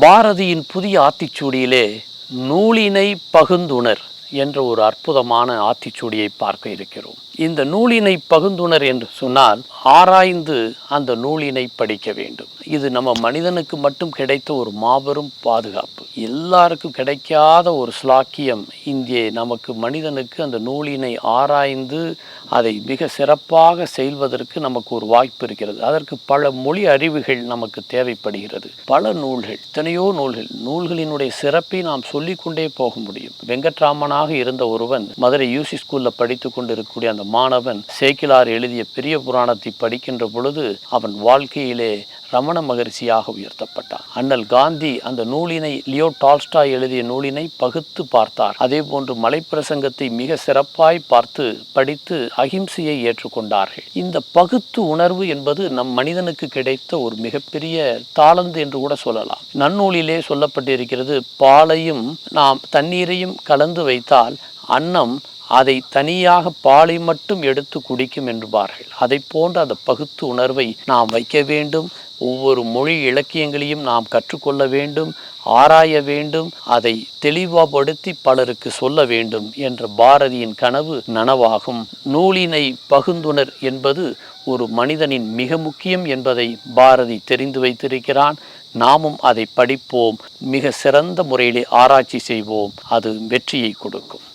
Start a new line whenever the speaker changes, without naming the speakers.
பாரதியின் புதிய ஆத்திச்சூடியிலே நூலினை பகுந்துணர். என்ற ஒரு அற்புதமான ஆத்திச்சூடியை பார்க்க இருக்கிறோம். இந்த நூலினை பகுந்துணர் என்று சொன்னால் ஆராய்ந்து அந்த நூலினை படிக்க வேண்டும். இது நம்ம மனிதனுக்கு மட்டும் கிடைத்த ஒரு மாபெரும் பாதுகாப்பு. எல்லாருக்கும் கிடைக்காத ஒரு ஸ்லாக்கியம் இங்கே நமக்கு மனிதனுக்கு அந்த நூலினை ஆராய்ந்து அதை மிக சிறப்பாக செய்வதற்கு நமக்கு ஒரு வாய்ப்பு இருக்கிறது. அதற்கு பல மொழி அறிவுகள் நமக்கு தேவைப்படுகிறது. பல நூல்கள் எத்தனையோ நூல்கள் நூல்களினுடைய சிறப்பை நாம் சொல்லிக்கொண்டே போக முடியும். வெங்கட்ராமனாக இருந்த ஒருவன் மதுரை யூசி ஸ்கூல்ல படித்து கொண்டு இருக்கக்கூடிய அந்த மாணவன் சேக்கிலார் எழுதிய பெரிய புராணத்தை படிக்கின்ற பொழுது அவன் வாழ்க்கையிலே ரமண மகரிஷியாக உயர்த்தப்பட்டார். அண்ணல் காந்தி அந்த நூலினை லியோ டால்ஸ்டாய் எழுதிய நூலினை பகுத்து பார்த்தார். அதே போன்று மலைப்பிரசங்கத்தை மிக சிறப்பாய் பார்த்து படித்து அகிம்சையை ஏற்றுக்கொண்டார்கள். இந்த பகுத்து உணர்வு என்பது நம் மனிதனுக்கு கிடைத்த ஒரு மிகப்பெரிய தாளந்து என்று கூட சொல்லலாம். நன்னூலிலே சொல்லப்பட்டிருக்கிறது பாலையும் நாம் தண்ணீரையும் கலந்து வைத்தால் அன்னம் அதை தனியாக பாலை மட்டும் எடுத்து குடிக்கும் என்பார்கள் அதை போன்ற அந்த பகுத்து உணர்வை நாம் வைக்க வேண்டும். ஒவ்வொரு மொழி இலக்கியங்களையும் நாம் கற்றுக்கொள்ள வேண்டும் ஆராய வேண்டும் அதை தெளிவுபடுத்தி பலருக்கு சொல்ல வேண்டும் என்ற பாரதியின் கனவு நனவாகும். நூலினை பகுந்துணர் என்பது ஒரு மனிதனின் மிக முக்கியம் என்பதை பாரதி தெரிந்து வைத்திருக்கிறான். நாமும் அதை படிப்போம். மிக சிறந்த முறையிலே ஆராய்ச்சி செய்வோம். அது வெற்றியை கொடுக்கும்.